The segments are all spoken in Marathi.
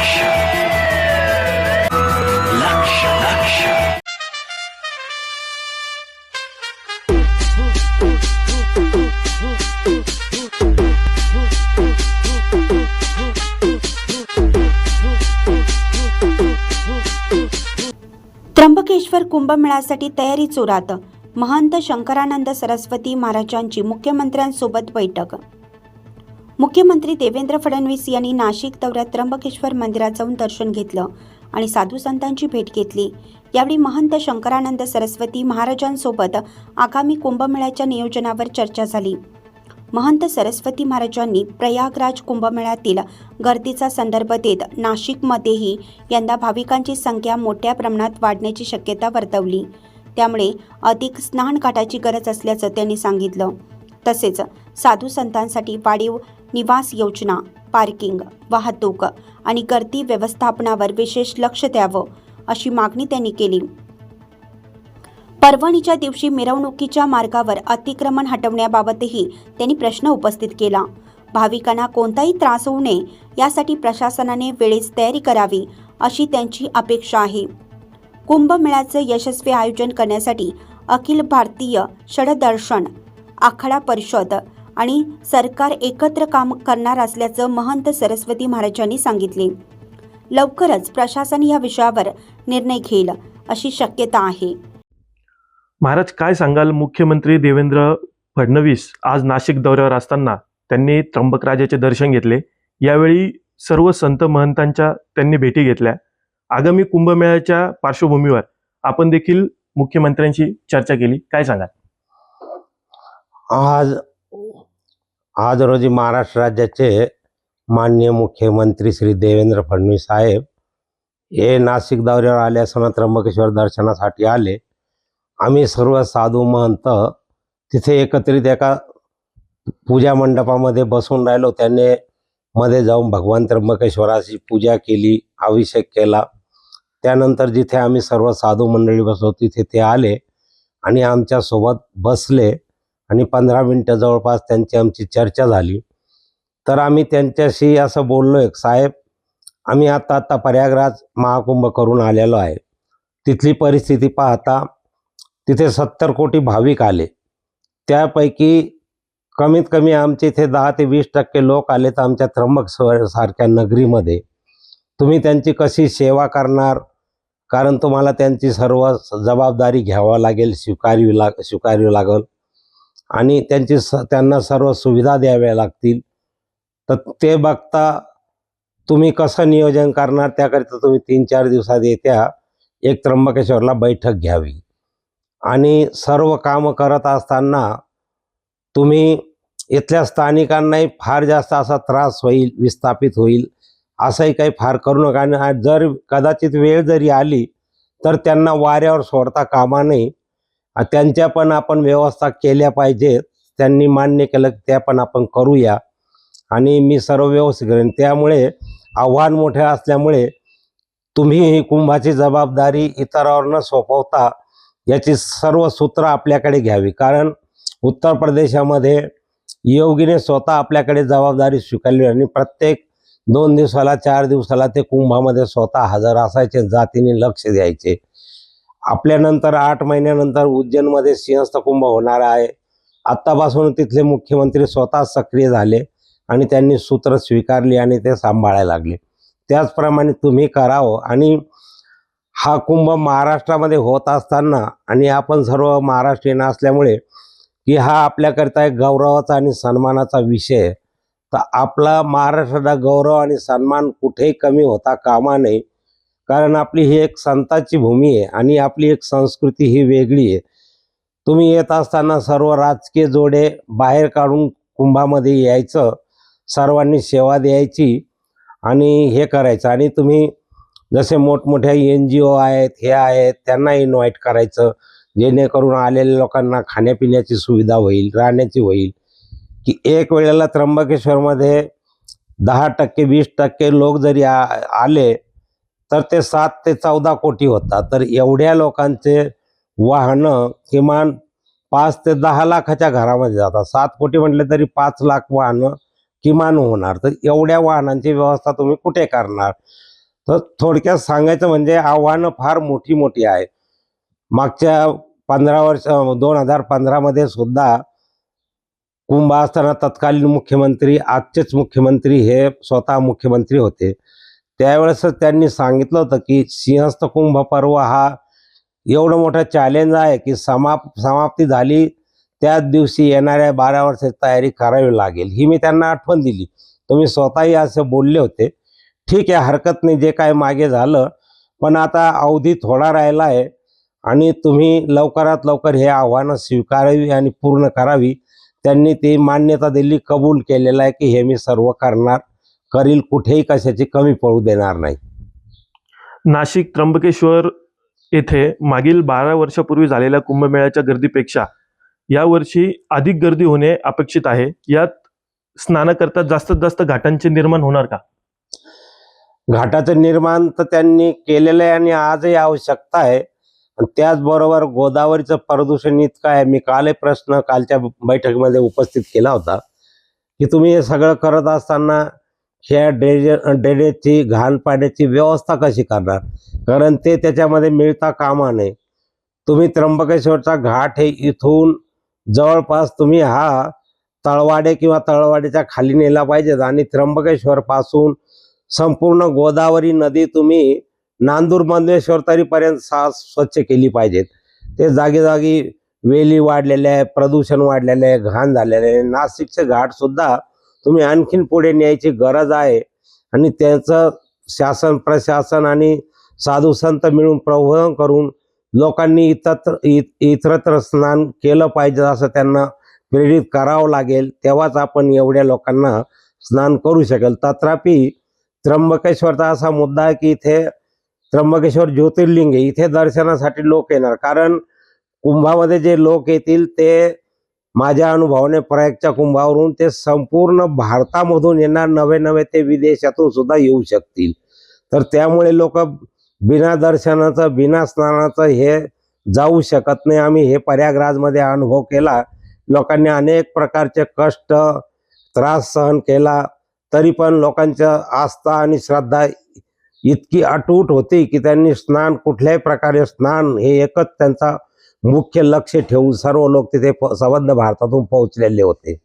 लक्ष लक्ष लक्ष त्र्यंबकेश्वर कुंभमेळ्यासाठी तयारी चोरात. महंत शंकरानंद सरस्वती महाराजांची मुख्यमंत्र्यांसोबत बैठक. मुख्यमंत्री देवेंद्र फडणवीस यांनी नाशिक दौऱ्यात त्र्यंबकेश्वर मंदिरात जाऊन दर्शन घेतलं आणि साधू संतांची भेट घेतली. यावेळी महंत शंकरानंद सरस्वती महाराजांसोबत आगामी कुंभमेळ्याच्या नियोजनावर चर्चा झाली. महंत सरस्वती महाराजांनी प्रयागराज कुंभमेळ्यातील गर्दीचा संदर्भ देत नाशिकमध्येही यंदा भाविकांची संख्या मोठ्या प्रमाणात वाढण्याची शक्यता वर्तवली. त्यामुळे अधिक स्नानघाटाची गरज असल्याचं त्यांनी सांगितलं. तसेच साधू संतांसाठी वाढीव निवास योजना पार्किंग वाहतूक आणि गर्दी व्यवस्थापनावर विशेष लक्ष द्यावं अशी मागणी त्यांनी केली. पर्वणीच्या दिवशी मिरवणुकीच्या मार्गावर अतिक्रमण हटवण्याबाबतही त्यांनी प्रश्न उपस्थित केला. भाविकांना कोणताही त्रास होऊ नये यासाठी प्रशासनाने वेळेस तयारी करावी अशी त्यांची अपेक्षा आहे. कुंभमेळ्याचं यशस्वी आयोजन करण्यासाठी अखिल भारतीय षडदर्शन आखाडा परिषद आणि सरकार एकत्र काम करणार असल्याचं महंत सरस्वती महाराजांनी सांगितले. लवकरच प्रशासन या विषयावर निर्णय घेईल अशी शक्यता आहे. महाराज काय सांगाल? मुख्यमंत्री देवेंद्र फडणवीस आज नाशिक दौऱ्यावर असताना त्यांनी त्र्यंबकराजाचे दर्शन घेतले. यावेळी सर्व संत महंतांच्या त्यांनी भेटी घेतल्या. आगामी कुंभमेळ्याच्या पार्श्वभूमीवर आपण देखील मुख्यमंत्र्यांशी चर्चा केली. काय सांगाल? आज आज रोजी महाराष्ट्र राज्याचे माननीय मुख्यमंत्री श्री देवेंद्र फडणवीस साहेब हे नाशिक दौऱ्यावर आले असताना त्र्यंबकेश्वर दर्शनासाठी आले. आम्ही सर्व साधू महंत तिथे एकत्रित एका पूजा मंडपामध्ये बसून राहिलो. त्यांनी मध्ये जाऊन भगवान त्र्यंबकेश्वराची पूजा केली अभिषेक केला. त्यानंतर जिथे आम्ही सर्व साधू मंडळी बसलो तिथे ते आले आणि आमच्यासोबत बसले. आणि पंधरा मिनटं जवळपास त्यांची आमची चर्चा झाली. तर आम्ही त्यांच्याशी असं बोललो एक साहेब आम्ही आता आता प्रयागराज महाकुंभ करून आलेलो आहे. तिथली परिस्थिती पाहता तिथे सत्तर कोटी भाविक आले. त्यापैकी कमीत कमी आमचे इथे दहा ते वीस टक्के लोक आले तर आमच्या त्र्यंबक सारख्या नगरीमध्ये. तुम्ही त्यांची कशी सेवा करणार? कारण तुम्हाला त्यांची सर्व जबाबदारी घ्यावा लागेल स्वीकारावी लाग स्वीकारावी लागेल. आणि त्यांची स त्यांना सर्व सुविधा द्याव्या लागतील. तर ते बघता तुम्ही कसं नियोजन करणार त्याकरिता तुम्ही तीन चार दिवसात येत्या. एक त्र्यंबकेश्वरला बैठक घ्यावी. आणि सर्व कामं करत असताना तुम्ही इथल्या स्थानिकांनाही फार जास्त असा त्रास होईल विस्थापित होईल असंही काही फार करू नका. आणि जर कदाचित वेळ जरी आली तर त्यांना वाऱ्यावर सोडता कामा नये. त्यांच्या पण आपण व्यवस्था केल्या पाहिजेत. त्यांनी मान्य केलं की त्या पण आपण करूया. आणि मी सर्व व्यवस्थित करेन. त्यामुळे आव्हान मोठे असल्यामुळे तुम्ही ही कुंभाची जबाबदारी इतरावर न सोपवता याची सर्व सूत्र आपल्याकडे घ्यावी. कारण उत्तर प्रदेशामध्ये योगीने स्वतः आपल्याकडे जबाबदारी स्वीकारली आणि प्रत्येक दोन दिवसाला चार दिवसाला ते कुंभामध्ये स्वतः हजर असायचे जातीने लक्ष द्यायचे. आपल्यानंतर आठ महिन्यानंतर उज्जैनमध्ये सिंहस्थ कुंभ होणार आहे. आत्तापासून तिथले मुख्यमंत्री स्वतः सक्रिय झाले आणि त्यांनी सूत्र स्वीकारली आणि ते सांभाळायला लागले. त्याचप्रमाणे तुम्ही करावं आणि हा कुंभ महाराष्ट्रामध्ये होत असताना आणि आपण सर्व महाराष्ट्रीयन असल्यामुळे की हा आपल्याकरिता एक गौरवाचा आणि सन्मानाचा विषय आहे. तर आपला महाराष्ट्राचा गौरव आणि सन्मान कुठेही कमी होता कामा नये. कारण आपली ही एक संताची भूमी आहे आणि आपली एक संस्कृती ही वेगळी आहे. तुम्ही येत असताना सर्व राजकीय जोडे बाहेर काढून कुंभामध्ये यायचं सर्वांनी सेवा द्यायची आणि हे करायचं. आणि तुम्ही जसे मोठमोठ्या एन जी ओ आहेत हे आहेत त्यांना इन्व्हाइट करायचं जेणेकरून आलेल्या लोकांना खाण्यापिण्याची सुविधा होईल राहण्याची होईल. की एक वेळेला त्र्यंबकेश्वरमध्ये दहा टक्के वीस टक्के लोक जरी आ आले तर ते सात ते चौदा कोटी होतात. तर एवढ्या लोकांचे वाहनं किमान पाच ते दहा लाखाच्या घरामध्ये जातात. सात कोटी म्हटले तरी पाच लाख वाहनं किमान होणार. तर एवढ्या वाहनांची व्यवस्था तुम्ही कुठे करणार? तर थोडक्यात सांगायचं म्हणजे आव्हानं फार मोठी मोठी आहे मागच्या पंधरा वर्ष दोन हजार पंधरामध्ये सुद्धा कुंभ असताना तत्कालीन मुख्यमंत्री आजचेच मुख्यमंत्री हे स्वतः मुख्यमंत्री होते. त्यावेळेस त्यांनी सांगितलं होतं की सिंहस्थ कुंभ पर्व हा एवढं मोठं चॅलेंज आहे की समाप समाप्ती झाली त्याच दिवशी येणाऱ्या बारा वर्षाची तयारी करावी लागेल. ही मी त्यांना आठवण दिली. तुम्ही स्वतःही असे बोलले होते. ठीक आहे हरकत नाही जे काय मागे झालं पण आता अवधी थोडा राहिला आहे आणि तुम्ही लवकरात लवकर हे आव्हानं स्वीकारावी आणि पूर्ण करावी. त्यांनी ती मान्यता दिली कबूल केलेलं आहे की हे मी सर्व करणार. करील कुठेही कशाची कमी पडू देणार नाही. नाशिक त्र्यंबकेश्वर येथे मागील बारा वर्षापूर्वी झालेल्या कुंभमेळ्याच्या गर्दीपेक्षा यावर्षी अधिक गर्दी होणे अपेक्षित आहे. यात स्नानाकरता जास्तीत जास्त घाटांचे निर्माण होणार का? घाटाचं निर्माण तर त्यांनी केलेलं आहे आणि आजही आवश्यकता आहे. आणि त्याचबरोबर गोदावरीचं प्रदूषण इतकं आहे. मी काल प्रश्न कालच्या बैठकीमध्ये उपस्थित केला होता की तुम्ही हे सगळं करत असताना ह्या ड्रेनेज ड्रेनेजची घाण पाण्याची व्यवस्था कशी करणार? कारण ते त्याच्यामध्ये मिळता कामा नये. तुम्ही त्र्यंबकेश्वरचा घाट हे इथून जवळपास तुम्ही हा तळवाडे किंवा तळवाडेच्या खाली नेला पाहिजेत आणि त्र्यंबकेश्वर पासून संपूर्ण गोदावरी नदी तुम्ही नांदूर मंदेश्वर तरीपर्यंत सा स्वच्छ केली पाहिजेत. ते जागी जागी वेली वाढलेल्या आहे प्रदूषण वाढलेलं आहे घाण झालेलं आहे. नाशिकचे घाट सुद्धा तुम्ही आणखीन पुढे न्यायची गरज आहे. आणि त्याचं शासन प्रशासन आणि साधू संत मिळून प्रबोधन करून लोकांनी इतत्र इत- इतरत्र स्नान केलं पाहिजे असं त्यांना प्रेरित करावं लागेल. तेव्हाच आपण एवढ्या लोकांना स्नान करू शकेल. तथापि त्र्यंबकेश्वरचा असा मुद्दा आहे की इथे त्र्यंबकेश्वर ज्योतिर्लिंग आहे. इथे दर्शनासाठी लोक येणार. कारण कुंभामध्ये जे लोक येतील ते माझ्या अनुभवाने प्रयागच्या कुंभावरून ते संपूर्ण भारतामधून येणार नवे नवे ते विदेशातून सुद्धा येऊ शकतील. तर त्यामुळे लोक बिना दर्शनाचं बिना स्नानाचं हे जाऊ शकत नाही. आम्ही हे प्रयागराजमध्ये अनुभव केला. लोकांनी अनेक प्रकारचे कष्ट त्रास सहन केला. तरी पण लोकांच्या आस्था आणि श्रद्धा इतकी अटूट होती की त्यांनी स्नान कुठल्याही प्रकारे स्नान हे एकच त्यांचा मुख्य लक्ष ठेवून सर्व लोक तिथे संबंध भारतातून पोहोचलेले होते.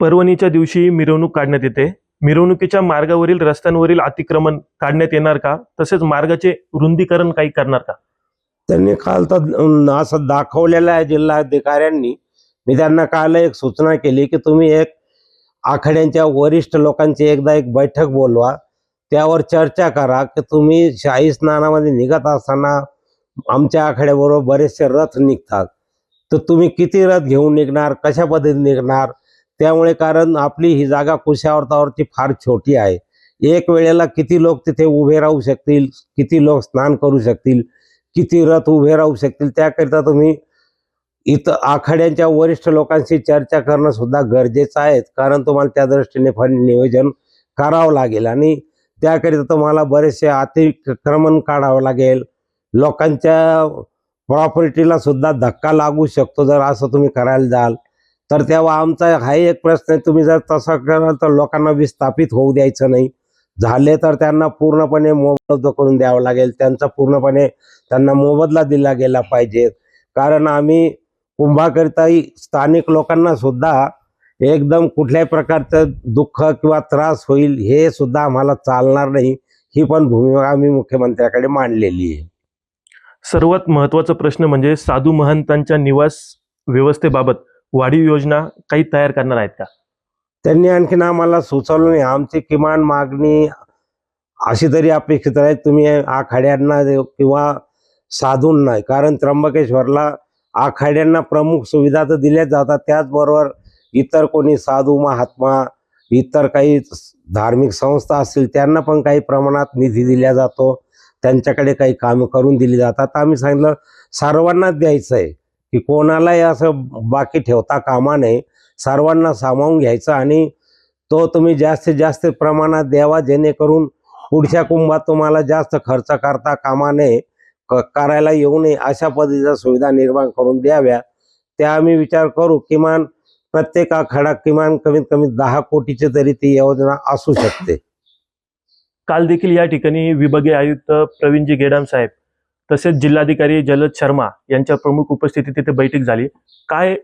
पर्वणीच्या दिवशी मिरवणूक काढण्यात येते. मिरवणुकीच्या मार्गावरील रस्त्यांवरील अतिक्रमण काढण्यात येणार का? तसेच मार्गाचे रुंदीकरण काही करणार का? त्यांनी काल तर असं दाखवलेलं आहे जिल्हाधिकाऱ्यांनी. मी त्यांना काल एक सूचना केली की तुम्ही एक आखाड्यांच्या वरिष्ठ लोकांची एकदा एक बैठक बोलवा. त्यावर चर्चा करा की तुम्ही शाही स्नानामध्ये निघत असताना आमच्या आखाड्याबरोबर बरेचसे रथ निघतात. तर तुम्ही किती रथ घेऊन निघणार? कशा पद्धतीने निघणार? त्यामुळे कारण आपली ही जागा कुशावर्तावरची फार छोटी आहे. एक वेळेला किती लोक तिथे उभे राहू शकतील? किती लोक स्नान करू शकतील? किती रथ उभे राहू शकतील? त्याकरिता तुम्ही इथं आखाड्यांच्या वरिष्ठ लोकांशी चर्चा करणं सुद्धा गरजेचं आहे. कारण तुम्हाला त्या दृष्टीने फार नियोजन करावं लागेल. आणि त्याकरिता तुम्हाला बरेचसे अतिक्रमण काढावं लागेल. लोकांच्या प्रॉपर्टीला सुद्धा धक्का लागू शकतो जर असं तुम्ही करायला जाल. तर तेव्हा आमचा हाही एक प्रश्न आहे तुम्ही जर तसं कराल तर लोकांना विस्थापित होऊ द्यायचं नाही. झाले तर त्यांना पूर्णपणे मोबदला करून द्यावं लागेल त्यांचा पूर्णपणे त्यांना मोबदला दिला गेला पाहिजे. कारण आम्ही कुंभाकरिताही स्थानिक लोकांना सुद्धा एकदम कुठल्याही प्रकारचं दुःख किंवा त्रास होईल हे सुद्धा आम्हाला चालणार नाही. ही पण भूमिका आम्ही मुख्यमंत्र्याकडे मांडलेली आहे. सर्वात महत्त्वाचा प्रश्न म्हणजे साधू महंतांच्या निवास व्यवस्थेबाबत वाढीव योजना काही तयार करणार आहेत का? त्यांनी आणखीन आम्हाला सुचवलं नाही. आमची किमान मागणी अशी तरी अपेक्षित आहे तुम्ही आखाड्यांना किंवा साधूंना कारण त्र्यंबकेश्वरला आखाड्यांना प्रमुख सुविधा तर दिल्या जातात. त्याचबरोबर इतर कोणी साधू महात्मा इतर काही धार्मिक संस्था असतील त्यांना पण काही प्रमाणात निधी दिला जातो. त्यांच्याकडे काही कामं करून दिली जातात. आम्ही सांगितलं सर्वांनाच द्यायचं आहे की कोणालाही असं बाकी ठेवता कामा नये. सर्वांना सामावून घ्यायचं आणि तो तुम्ही जास्तीत जास्त प्रमाणात द्यावा जेणेकरून पुढच्या कुंभात तुम्हाला जास्त खर्च करता कामा नये क- करायला येऊ नये अशा पद्धतीच्या सुविधा निर्माण करून द्याव्या. त्या आम्ही विचार करू किमान प्रत्येक आखाडा किमान कमीत कमी दहा कोटीची तरी ती योजना असू शकते. काल देखील या ठिकाणी विभागीय आयुक्त प्रवीणजी गेडाम साहेब तसेच जिल्हाधिकारी जलद शर्मा यांच्या प्रमुख उपस्थितीत तिथे बैठक झाली. काय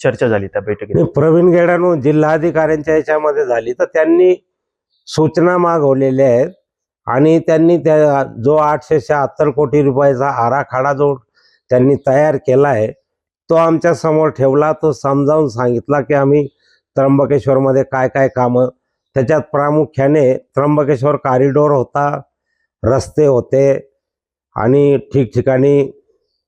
चर्चा झाली त्या बैठकीत? प्रवीण गेडानो जिल्हाधिकाऱ्यांच्या याच्यामध्ये झाली. तर त्यांनी सूचना मागवलेल्या आहेत आणि त्यांनी त्या जो आठशे शहात्तर कोटी रुपयाचा आराखडा जो त्यांनी तयार केला आहे तो आमच्यासमोर ठेवला. तो समजावून सांगितला की आम्ही त्र्यंबकेश्वरमध्ये काय काय कामं त्याच्यात प्रामुख्याने त्र्यंबकेश्वर कॉरिडॉर होता रस्ते होते आणि ठिकठिकाणी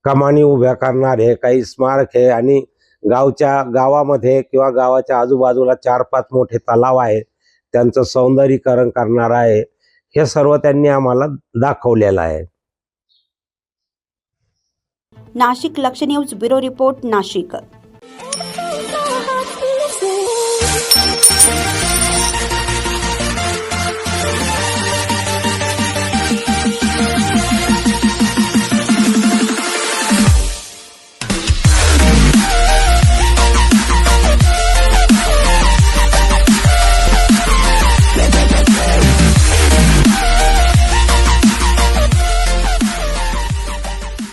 कमानी उभ्या करणारे काही स्मारक आहे आणि गावच्या गावामध्ये किंवा गावाच्या आजूबाजूला चार पाच मोठे तलाव आहे त्यांचं सौंदर्यीकरण करणार आहे हे सर्व त्यांनी आम्हाला दाखवलेलं आहे. नाशिक लक्ष न्यूज ब्युरो रिपोर्ट नाशिक.